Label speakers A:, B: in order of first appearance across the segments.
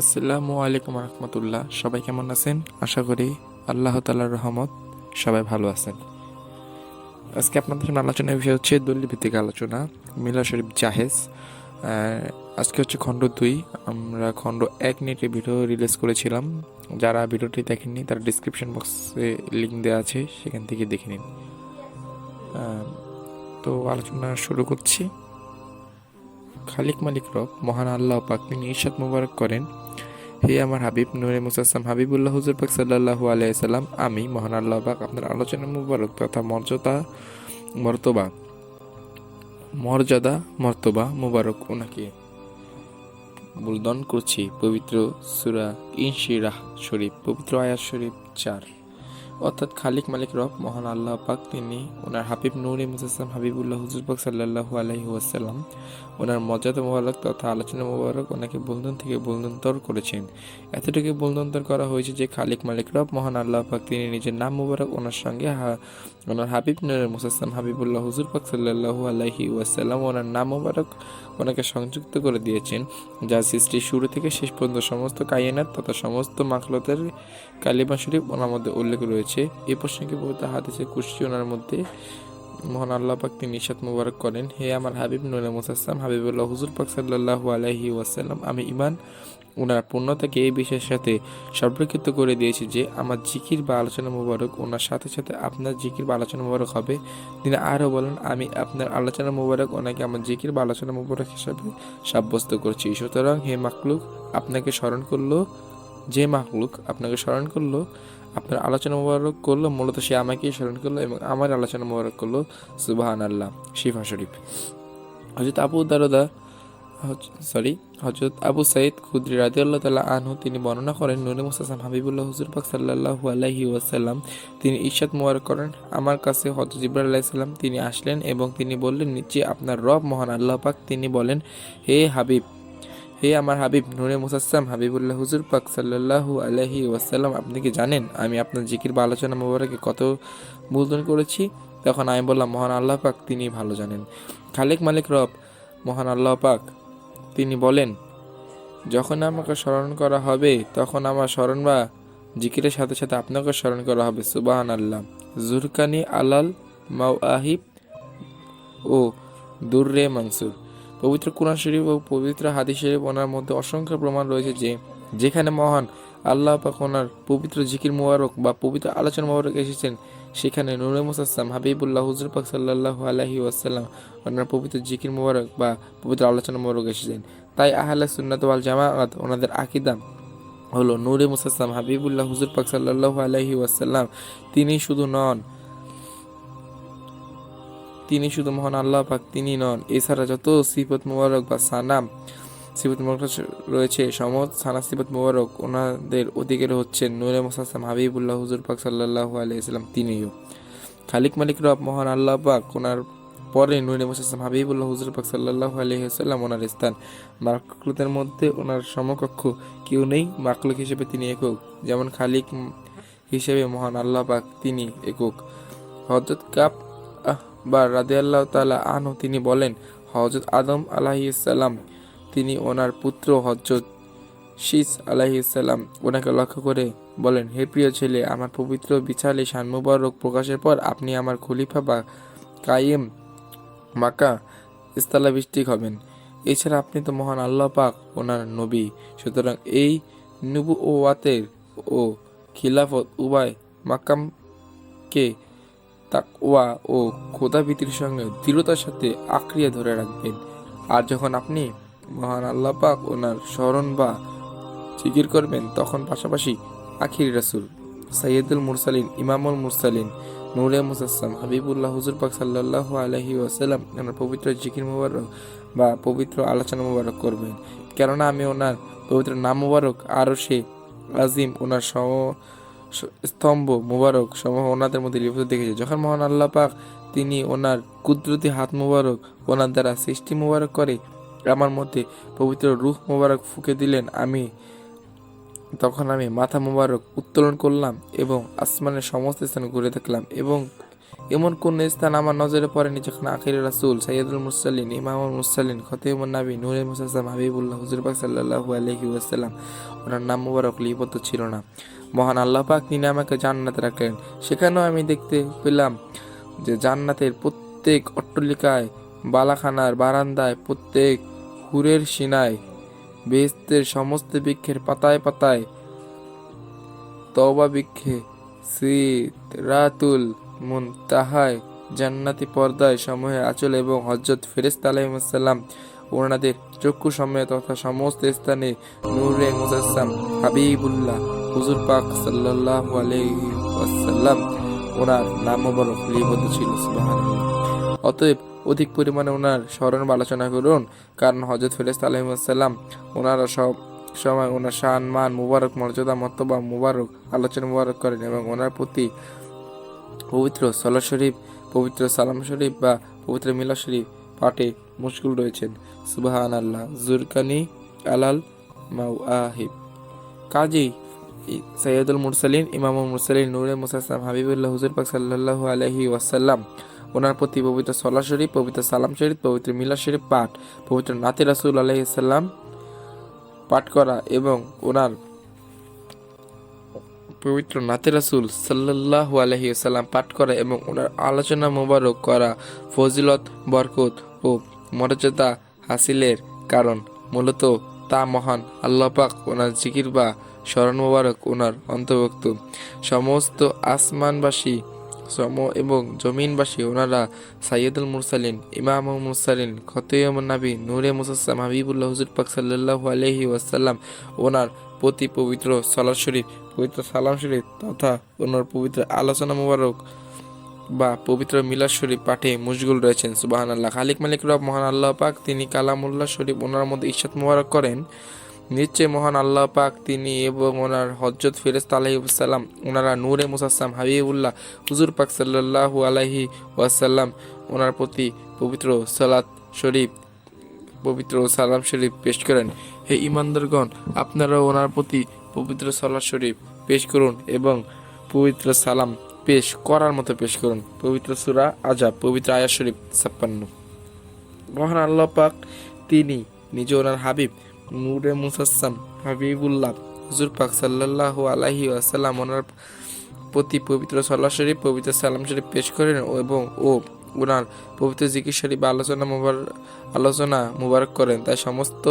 A: আসসালামু আলাইকুম রহমতুল্লাহ। সবাই কেমন আছেন? আশা করি আল্লাহ তালার রহমত সবাই ভালো আছেন। আজকে আপনাদের সামনে আলোচনার বিষয় হচ্ছে দলিল ভিত্তিক আলোচনা, মিলা শরীফ জাহেজ। আজকে হচ্ছে খণ্ড দুই। আমরা খণ্ড এক মিনিটের ভিডিও রিলিজ করেছিলাম। যারা ভিডিওটি দেখেননি, তার ডিসক্রিপশন বক্সে লিঙ্ক দেওয়া আছে, সেখান থেকে দেখে নিন। তো আলোচনা শুরু করছি। খালিক মালিক রব, মহান আল্লাহ পাক তিনি ইরশাদ মুবারক করেন। হে আমার হাবিব, নুরে মুসাসাম হাবিবুল্লাহ, হুজুর পাক সাল্লাল্লাহু আলাইসাল্লাম আমি মহান আল্লাহ পাক আপনার আলোচনা মুবারক তথা মর্যাদা, মর্তবা মর্যাদা, মর্তবা মুবারক ওনাকে বুলদন করছি। পবিত্র সুরা ইনশিরাহ শরীফ, পবিত্র আয়াত শরীফ চার। অর্থাৎ খালিক মালিক রব, মহান আল্লাহ পাক, তিনি ওনার হাবিব নুরে মুসাসসাম হাবিবুল্লাহ হুজুর পাক সাল্লাল্লাহু আলাইহি ওয়াসাল্লাম, ওনার মর্যাদা মোবারক তথা আলোচনা মোবারক ওনাকে বন্ধন থেকে বন্ধন্তর করেছেন। এতটুকু বন্ধন্তর করা হয়েছে যে খালিক মালিক রব, মহান আল্লাহ পাক, তিনি নিজের নাম মোবারক ওনার সঙ্গে ওনার হাবিব নুর মুসাসসাম হাবিবুল্লাহ হুজুর পাক সাল্লাল্লাহু আলাইহি ওয়াসাল্লাম, ওনার নাম মোবারক ওনাকে সংযুক্ত করে দিয়েছেন, যা সৃষ্টির শুরু থেকে শেষ পর্যন্ত সমস্ত কায়েনার তথা সমস্ত মাখলতের কালিমা শরীফ ওনার মধ্যে উল্লেখ রয়েছে। এ প্রসঙ্গে বলতে হাদিসে কুশি ওনার মধ্যে মহান আল্লাহ পাক তিনি নিষাদ মুবারক করেন। হে আমার হাবিব, নুরে মুসাসসাম, হাবিবুল্লাহ, হুজুর পাক সাল্লাল্লাহু আলাইহি ওয়াসাল্লাম, আমি ইমান ওনার পূর্ণতাকে এই বিষয়ের সাথে সম্পর্কিত করে দিয়েছি যে আমার জিকির বা আলোচনা মুবারক ওনার সাথে সাথে আপনার জিকির বা আলোচনা মুবারক হবে। তিনি আরও বলেন, আমি আপনার আলোচনা মুবারক ওনাকে আমার জিকির বা আলোচনা মুবারক হিসাবে সাব্যস্ত করছি। সুতরাং হে মাকলুক আপনাকে স্মরণ করল, যে মাকলুক আপনাকে স্মরণ করল আপনার আলোচনা মোবারক করল, মূলত সে আমাকেই স্মরণ করল এবং আমার আলোচনা মোবারক করল সুবাহান আল্লাহ শিফা শরীফ। হজরত আবু দারদা সরি হজরত আবু সাইদ খুদ্রি রাজি আল্লাহ তালা আনহু, তিনি বর্ণনা করেন, নুরে মুসাসাম হাবিবুল্লাহ হুজুর পাক সাল্লাহু আলাইহি ওয়াসাল্লাম, তিনি ঈর্ষাদ মোবারক করেন, আমার কাছে হজরত জিব্রাহ আলাইসাল্লাম তিনি আসলেন এবং তিনি বললেন নিচে আপনার রব মহান আল্লাহ পাক, তিনি বলেন, হে হাবিব হে আমার হাবিব, নুরে মুসাসাম হাবিবুল্লাহ হুজুর পাক সাল্লাহু আলাইহি ওয়াসাল্লাম, আপনি কি জানেন আমি আপনার জিকির বা আলোচনা মোবারকে কত মূলধন করেছি? তখন আমি বললাম, মহান আল্লাহ পাক তিনি ভালো জানেন। খালেক মালিক রব, মহান আল্লাহ পাক তিনি বলেন, যখন আমাকে স্মরণ করা হবে, তখন আমার স্মরণ বা জিকিরের সাথে সাথে আপনাকে স্মরণ করা হবে। সুবাহান আল্লাহ জুরকানি আলাল মাওয়াহিব ও দুর্রে মানসুর। পবিত্র কুরআন শরীফ ও পবিত্র হাদিস শরীফ ওনার মধ্যে অসংখ্য প্রমাণ রয়েছে যে, যেখানে মহান আল্লাহ পাক ওনার পবিত্র জিকির মুবারক বা পবিত্র আলোচনা মুবারক এসেছেন, সেখানে নুরে মুসাসসাম হাবিবুল্লাহ হুজুর পাক সাল্লাল্লাহু আলাইহি ওয়াসাল্লাম ওনার পবিত্র জিকির মুবারক বা পবিত্র আলোচনা মুবারক এসেছেন। তাই আহলে সুন্নাত ওয়াল জামাআত ওনাদের আকীদা হলো নূরে মুসাসসাম হাবিবুল্লাহ হুজুর পাক সাল্লাল্লাহু আলাইহি ওয়াসাল্লাম। তিনি শুধু নন তিনি শুধু মহান আল্লাহ পাক, তিনি নন। এছাড়া যত সিফত মুবারক বা সানাম, সিফত মুবারক রয়েছে সমত সানা সিফত মুবারক ওনাদের অধিকারে হচ্ছেন নূরে মুসাসসাম হাবিবুল্লাহ, হুজুর পাক সাল্লাল্লাহু আলাইহি তিনিও। খালিক মালিক রব, মহান আল্লাহ পাক, ওনার পরে নূরে মুসাসসাম হাবিবুল্লাহ, হুজুর পাক সাল্লাল্লাহু আলাইহি সাল্লাম ওনার স্থান। মাকলুকদের মধ্যে ওনার সমকক্ষ কেউ নেই মাকলুক হিসেবে তিনি একক। যেমন খালিক হিসেবে মহান আল্লাহ পাক তিনি একক। হজরত কাপ বা রাদে আল্লাহ তালা আনহু, তিনি বলেন হজরত আদম আলাহিসাল্লাম তিনি ওনার পুত্র হজরত শীস আলাহিসাল্লাম ওনাকে লক্ষ্য করে বলেন, হে প্রিয় ছেলে, আমার পবিত্র বিছালে শান প্রকাশের পর আপনি আমার খলিফা বা কায়েম মাকা ইস্তালাভিষ্টিক হবেন। এছাড়া আপনি তো মহান আল্লাহ পাক, ওনার নবী। সুতরাং এই নুবু ও ওয়াতের ও খিলাফত উবায় মাকামকে তাকওয়া ও খোদাভীতির সঙ্গে দৃঢ়তার সাথে আঁকড়িয়ে ধরে রাখবেন। আর যখন আপনি মহান আল্লাহ পাক ওনার স্মরণ বা জিকির করবেন, তখন পাশাপাশি আখির রাসুল সৈয়দুল মুরসালিন, ইমামুল মুরসালিন, নূরে মুসাসসাম, হাবিবুল্লাহ হুজুর পাক সাল্লাল্লাহু আলাইহি ওয়াসাল্লাম ওনার পবিত্র জিকির মুবারক বা পবিত্র আলোচনা মুবারক করবেন। কেননা আমি ওনার পবিত্র নাম মুবারক আরও সে আজিম, ওনার সম স্তম্ভ, মুবারক সমূহ ওনাদের মধ্যে লিপিবদ্ধ দেখেছে। যখন মহান আল্লাহ পাক তিনি ওনার কুদরতি হাত মুবারক ওনার দ্বারা সৃষ্টি মুবারক করে, আমার মধ্যে পবিত্র রূহ মুবারক ফুঁকে দিলেন, আমি, তখন আমি মাথা মুবারক উত্তোলন করলাম এবং আসমানের সমস্ত স্থান ঘুরে দেখলাম এবং এমন কোন স্থান আমার নজরে পড়েনি যখন আখির রাসুল সাইয়দুল মুসাল্লিন ইমামুল মুসাল্লিন খতিমুন নাবি নূরে মুসাসাম হাবিবুল্লাহ, হুজুর পাক সাল্লাল্লাহু আলাইহি ওয়াসাল্লাম, ওনার নাম মুবারক লিপিবদ্ধ ছিল না। মহান আল্লাহ পাক তিনি আমাকে জান্নাতে রাখলেন। সেখানেও আমি দেখতে পেলাম যে জান্নাতের প্রত্যেক অট্টলিকায়, বালাখানার বারান্দায়, প্রত্যেক হুরের সিনায়, বেহেস্তের সমস্ত বৃক্ষের পাতায় পাতায় তওবা বৃক্ষে, সিরাতুল মুনতাহায় জান্নাতি পর্দায় সমূহে আচল এবং হজরত ফেরেস্তা আলাইহিসসালাম ওনাদের চক্ষু সময় তথা সমস্ত স্থানে নূরে মুজাসসাম, হাবিবুল্লাহ হুজুর পাক ওয়াসাল্লাম ওনার নাম মোবারক লিপিবদ্ধ ছিল অতএব অধিক পরিমাণে ওনার স্মরণ বা আলোচনা করুন, কারণ হজরত ফেরেস্তা আলাইহিসসালাম ওনারা সব সময় ওনার শান, মান, মুবারক, মর্যাদা, মর্তবা, মুবারক, আলোচনা মুবারক করেন এবং ওনার প্রতি পবিত্র সলা শরীফ, পবিত্র সালাম শরীফ বা পবিত্র মিলা শরীফ পাঠে মুশকুল রয়েছেন। সুবাহান আল্লাহ জুরকানি আলাল মাউ আহিব কাজী সৈয়দুল মুরসালিন, ইমামুল মুরসালিন, নূরে মুসাসলাম হাবিবুল্লাহ, হুজুর পাক সাল্লাল্লাহু আলাইহি ওয়াসাল্লাম। ওনার প্রতি পবিত্র সলা শরীফ, পবিত্র সালাম শরীফ, পবিত্র মিলা শরীফ পাঠ, পবিত্র নাতি রাসুল আলাইসাল্লাম পাঠ করা এবং ওনার পবিত্র নাতে রাসুল সাল্লাহ আলহি সাল্লাম পাঠ করা এবং ওনার আলোচনা মোবারক করা ফজিলত, বরকত ও মর্যাদা হাসিলের কারণ। মূলত তা মহান আল্লাহ পাক ওনার জিকির বা স্মরণ মোবারক ওনার অন্তর্ভুক্ত। সমস্ত আসমানবাসী, সম এবং জমিনবাসী ওনারা সাইয়দুল মুরসালিন ইমাম মুরসালিন খতয়ম নাবি, নূরে মুসাসাম হাবিবুল্লাহ হুজুর পাক সাল্লাল্লাহু আলাইহি ওয়াসাল্লাম ওনার প্রতি পবিত্র সালাদ শরীফ, পবিত্র সালাম শরীফ তথা ওনার পবিত্র আলোচনা মুবারক বা পবিত্র মিলাদ শরীফ পাঠে মুশগুল রয়েছেন সুবাহান আল্লাহ খালিক মালিক রব, মহান আল্লাহ পাক তিনি কালামুল্লাহ শরীফ ওনার মধ্যে ইশাত মুবারক করেন। নিশ্চয় মহান আল্লাহ পাক তিনি এবং ওনার হজরত ফিরেস্ত আলহিসাল্লাম ওনারা নূরে মুসাসাম হাবিবুল্লাহ, হুজুর পাক সাল্লাহু আলাইহি ওয়াসাল্লাম ওনার প্রতি পবিত্র সালাত শরীফ, পবিত্র সালাম শরীফ পেশ করেন। হে ইমানদারগণ আপনারা ওনার প্রতি পবিত্র সালাত শরীফ পেশ করুন এবং পবিত্র সালাম পেশ করার মতো পেশ করুন। পবিত্র সুরা আজাব পবিত্র আয়া শরীফ, ছাপ্পান্ন। মহান আল্লাহ পাক তিনি নিজ ওনার হাবিব নূরে মুসাসাম হাবিবুল্লাহ, হুজুর পাক সাল্লাল্লাহু আলাইহি ওয়াসাল্লাম ওনার প্রতি পবিত্র সাল্লাহ শরীফ, পবিত্র সালাম শরীফ পেশ করেন এবং ও ওনার পবিত্র জিকির শরীফ আলোচনা মোবার, আলোচনা মুবারক করেন। তাই সমস্ত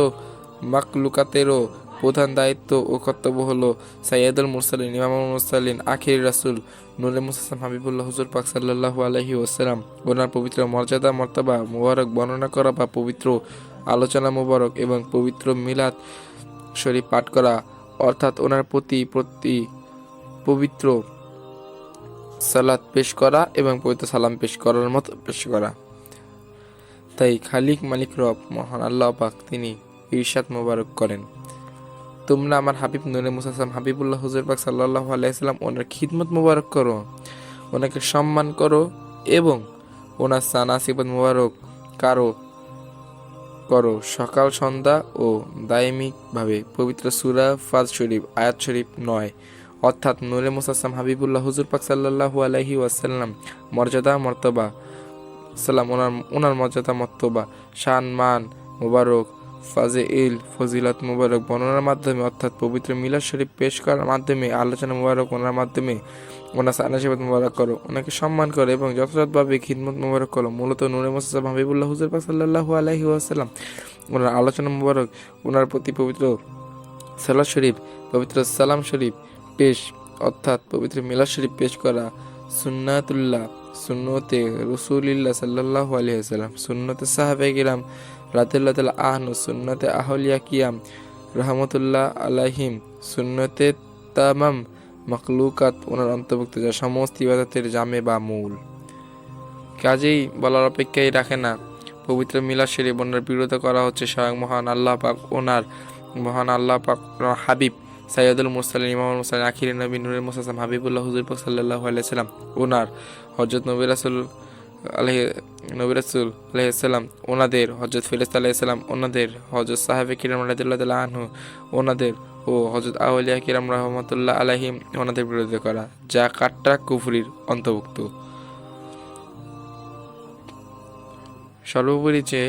A: মাকলুকাতেরও প্রধান দায়িত্ব ও কর্তব্য হলো সাইয়দুল মুরসালিন ইমামুল মুরসালিন, আখির রাসুল, নূরে মুসাসাম হাবিবুল্লাহ, হুজুর পাক সাল্লাল্লাহু আলাইহি ওয়াসাল্লাম, ওনার পবিত্র মর্যাদা, মর্তবা, মুবারক বর্ণনা করা বা পবিত্র আলোচনা মুবারক এবং পবিত্র মিলাদ শরীফ পাঠ করা, অর্থাৎ ওনার প্রতি প্রতি পবিত্র সালাত পেশ করা এবং পবিত্র সালাম পেশ করার মতো পেশ করা। তাই খালিক মালিক রব মহান আল্লাহ পাক তিনি ইরশাদ মোবারক করেন। তোমরা আমার হাবিব নুরে মুসাসাম হাবিবুল্লাহ হুজুর পাক সাল্লাহ আলাইসাল্লাম ওনার খিদমত মোবারক করো, ওনাকে সম্মান করো এবং ওনার সানাসিবত মোবারক কারও করো। সকাল, সন্ধ্যা ও দায়মিকভাবে পবিত্র সুরা ফাজ শরীফ, আয়াত শরীফ নয়। অর্থাৎ নূরে মুসাসাম হাবিবুল্লাহ হুজুর পাক সাল্লাল্লাহু আলাইহি ওয়াসাল্লাম, মর্যাদা, মর্তবা, সাল্লাম, ওনার ওনার মর্যাদা, মর্তবা শান মান মুবারক ফাজে ইল ফজিলাত মুবারক বর্ণনার মাধ্যমে, অর্থাৎ পবিত্র মিলাদ শরীফ পেশ করার মাধ্যমে, আলোচনা মুবারক ওনার মাধ্যমে ওনার সানাশিবাদ মুবারক করো। ওনাকে সম্মান করো এবং যথাযথভাবে খিদমত মুবারক করো। মূলত নূরে মুসাসাম হাবিবুল্লাহ হুজুর পাক সাল্লাল্লাহু আলাইহি ওয়াসাল্লাম ওনার আলোচনা মুবারক ওনার প্রতি পবিত্র সালাদ শরীফ, পবিত্র সালাম শরীফ পেশ, অর্থাৎ পবিত্র মিলাদ শরীফ পেশ করা সুন্নাতুল্লাহ, সুন্নতে রসুলিল্লাহ সাল্লাহ আলিয়াল্লাম সুন্নতে সাহাবে কিরাম রাতুল্লাহ তাল আহনু সুন্নতে আহলিয়া কিয়াম, রহমতুল্লাহ আলাহিম সুন্নতে তামাম, মখলুকাত, ওনার অন্তর্ভুক্ত যা সমস্ত ইবাদতের জামে বা মূল। কাজেই বলার অপেক্ষাই রাখে না, পবিত্র মিলা শরীফ বন্যার বিরোধিতা করা হচ্ছে স্বয়ং মহান আল্লাহ পাক ওনার মহান আল্লাহ পাক হাবিব সাইয়দুল মুরসালিন, ইমামুল মুরসালিন, আখির নবী নুরুল মুসাসাম হাবিবুল্লাহ হুজুর পাক আলাইহি সাল্লাম ওনার হযরত নবী রাসূল আলহ নবিরাসুল আলহিসাল্লাম ওনাদের হজরত ফিরেস আলাইসাল্লাম ওনাদের হজরত সাহেব কিরাম আলাদুল্লাহ আনহু, ওনাদের ও হজরত আউলিয়া কিরাম রহমতুল্লাহ আলাহিম ওনাদের বিরোধিতা করা, যা কাট্টা কুফুরির অন্তর্ভুক্ত। সর্বোপরি যে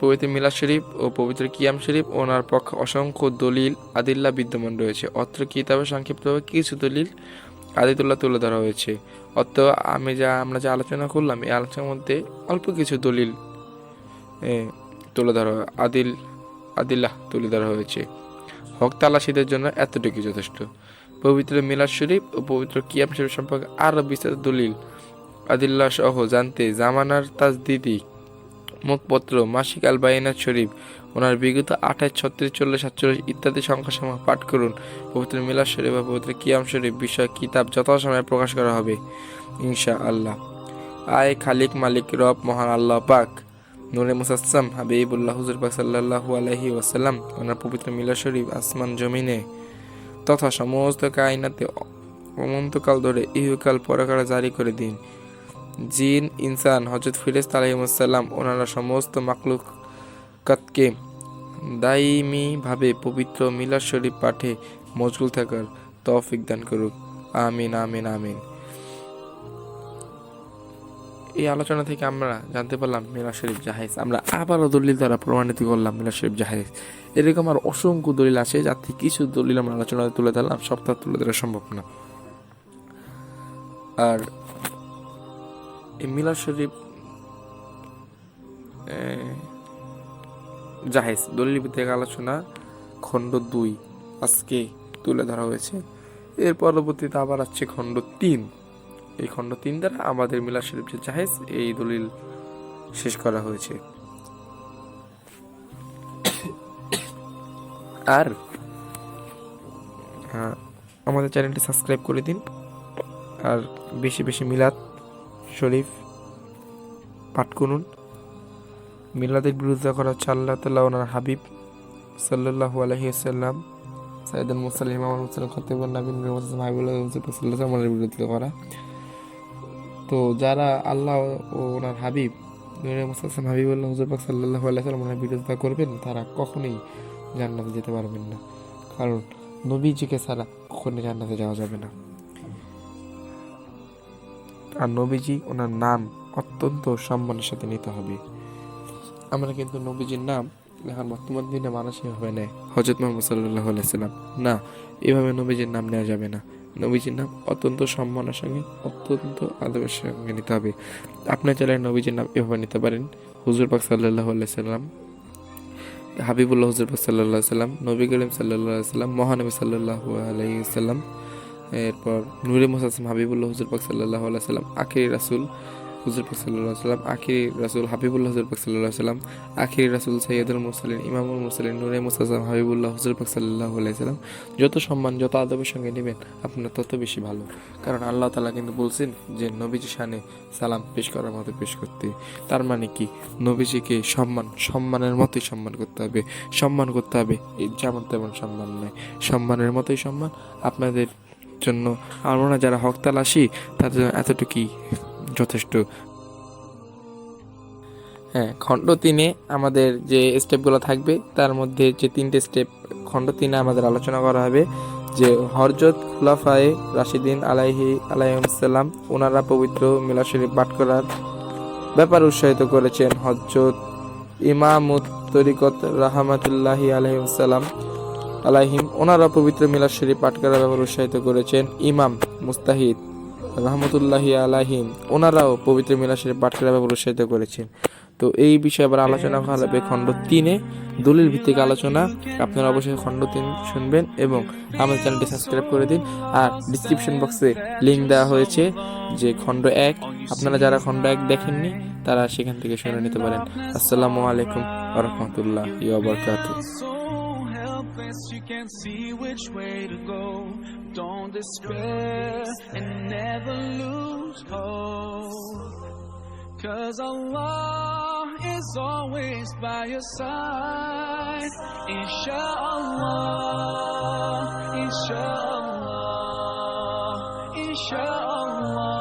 A: পবিত্র মিলা শরীফ ও পবিত্র কিয়াম শরীফ, ওনার পক্ষে অসংখ্য দলিল, আদিল্লা বিদ্যমান রয়েছে। অত্র কিতাবে সংক্ষিপ্তভাবে কিছু দলিল আদিতুল্লাহ তুলে ধরা হয়েছে। অত আমি যা, আমরা যা আলোচনা করলাম, এই আলোচনার মধ্যে অল্প কিছু দলিল তুলে ধরা, আদিল, আদিল্লাহ তুলে ধরা হয়েছে। হক তালাশিদের জন্য এতটুকু যথেষ্ট। পবিত্র মিলাদ শরীফ ও পবিত্র কিয়াম শরীফ সম্পর্কে আরও বিস্তারিত দলিল আদিল্লাহ সহ জানতে জামানার তাজদিদি মুখপত্র মাসিক আল বাইনাত শরীফ, ওনার বিগত আঠাশ, ছত্রিশ, চল্লিশ, সাতচল্লিশ ইত্যাদি সংখ্যাসমূহ পাঠ করুন। পবিত্র মিলাদ শরীফ বা পবিত্র কিয়াম শরীফ বিষয় কিতাব যথাসময়ে প্রকাশ করা হবে ইনশা আল্লাহ আয় খালিক মালিক, রব মহান আল্লাহ পাক, নূরে মুসাসসাম, হাবিবুল্লাহ হুজুর পাক সাল্লাল্লাহু আলাইহি ওয়াসাল্লাম, ওনার পবিত্র মিলাদ শরীফ আসমান জমিনে তথা সমস্ত কায়নাতে অনন্তকাল ধরে ইহুকাল পরকালে জারি করে দিন। জিন, ইনসান হজরত ফিরেস্ত আলহিমসাল্লাম ওনারা সমস্ত মাকলুকাতকে দায়ীমীভাবে পবিত্র মিলাদ শরীফ পাঠে মশগুল থাকার তৌফিক দান করুক। আমিন আমিন আমিন। এই আলোচনা থেকে আমরা জানতে পারলাম মিলাদ শরীফ জাহেজ। আমরা আবারও দলিল দ্বারা প্রমাণিত করলাম মিলাদ শরীফ জাহেজ। এরকম আর অসংখ্য দলিল আছে, যার থেকে কিছু দলিল আমরা আলোচনায় তুলে ধরলাম সপ্তাহ তুলে ধরা সম্ভব না। আর এই মিলাদ শরীফ জাহেজ দলিল ভিত্তিক আলোচনা খণ্ড দুই আজকে তুলে ধরা হয়েছে। এর পরবর্তীতে আবার আসছে খণ্ড তিন। এই খণ্ড তিন দ্বারা আমাদের মিলাদ শরীফ যে জাহেজ এই দলিল শেষ করা হয়েছে। আর আহ, আমাদের চ্যানেলটি সাবস্ক্রাইব করে দিন। আর বেশি বেশি মিলাদ শরীফ, পাঠ করুন। মিলাদের বিরোধিতা করা হচ্ছে আল্লাহ তাল্লাহ ওনার হাবিব সাল্লাল্লাহু আলহি আসাল্লাম সাইদুল মুসালিম ইমাম মুসলিম খতিবুল নবীন হাবিবুল্লাহ সাল্লাহ বিরোধিতা করা। তো যারা আল্লাহ ও ওনার হাবিব মুসাল্লাম হাবিবুল্লাহ হুজুর পাক সাল্লাল্লাহু আলাইহি সাল্লাম ওনার বিরোধিতা করবেন, তারা কখনোই জান্নাতে যেতে পারবেন না। কারণ নবীজিকে ছাড়া কখনই জান্নাতে যাওয়া যাবে না। আর নবীজি ওনার নাম অত্যন্ত সম্মানের সাথে নিতে হবে। আমরা কিন্তু নবীজির নাম এখন বর্তমান দিনে মানুষ এভাবে নেয় হজরত মোহাম্মদ সাল্লাহ আলাইসাল্লাম না, এভাবে নবীজির নাম নেওয়া যাবে না। নবীজির নাম অত্যন্ত সম্মানের সঙ্গে, অত্যন্ত আদবের সঙ্গে নিতে হবে। আপনার চাইলে নবীজির নাম এভাবে নিতে পারেন। হুজুর পাক সাল্লাহ আলাইসাল্লাম হাবিবুল্লাহ হুজুর পাক সাল্লাহ সাল্লাম নবী করিম সাল্লাহ সাল্লাম মহানবী সাল্লাহ আলাইসাল্লাম এরপর নুরে মোসাসম হাবিবুল্লাহ হুজুর পাক সাল্লাহ সাল্লাম আখিরি রাসুল হুজুর পাক সাল্লাহ সাল্লাম আখিরি রাসুল হাবিবুল্লাহ হুজুর পাক সাল্লাহ সাল্লাম আখিরি রাসুল সৈয়দুল মুরসালিন, ইমামুল মুরসালিন, নুরে মুসাসম হাবিবুল্লাহ হুজুর পাক সাল্লাহ সাল্লাম যত সম্মান, যত আদবের সঙ্গে নেবেন, আপনার তত বেশি ভালো। কারণ আল্লাহ তালা কিন্তু বলছেন যে নবীজি শানে সালাম পেশ করার মতো পেশ করতে। তার মানে কি? নবীজিকে সম্মান, সম্মানের মতোই সম্মান করতে হবে। সম্মান করতে হবে যেমন তেমন সম্মান নয়। সম্মানের মতোই সম্মান, আপনাদের জন্য। আমরা যারা হকতাল আসি তাদের এতটুকুই যথেষ্ট। হ্যাঁ খণ্ড তিনে আমাদের যে স্টেপগুলো থাকবে, তার মধ্যে যে তিনটে স্টেপ খণ্ড তিনে আমাদের আলোচনা করা হবে। যে হরজত খুলাফায়ে রাশিদিন আলাইহি আলাইসাল্লাম ওনারা পবিত্র মিলা শরীফ পাঠ করার ব্যাপার উৎসাহিত করেছেন। হজরত ইমামুত তরিকত রাহমাতুল্লাহি আলহিমসাল্লাম আলাইহিম ওনারা পবিত্র মিলাদ শরীফ পাঠ করার ব্যাপারে উৎসাহিত করেছেন ইমাম মুস্তাহিদ রহমতুল্লাহি আলাহিম ওনারাও পবিত্র মিলাদ শরীফ পাঠ করার ব্যাপারে উৎসাহিত করেছেন। তো এই বিষয়ে আবার আলোচনা করা হবে খণ্ড তিনে। দলিল ভিত্তিক আলোচনা। আপনারা অবশ্যই খণ্ড তিন শুনবেন এবং আমাদের চ্যানেলটি সাবস্ক্রাইব করে দিন। আর ডিসক্রিপশন বক্সে লিঙ্ক দেওয়া হয়েছে যে খণ্ড এক। আপনারা যারা খণ্ড এক দেখেননি, তারা সেখান থেকে শুনে নিতে পারেন। আসসালামু আলাইকুম রহমতুল্লাহ
B: she can't see which way to go. Don't despair and never lose hope. Cause Allah is always by your side. Insha'Allah, Insha'Allah, Insha'Allah.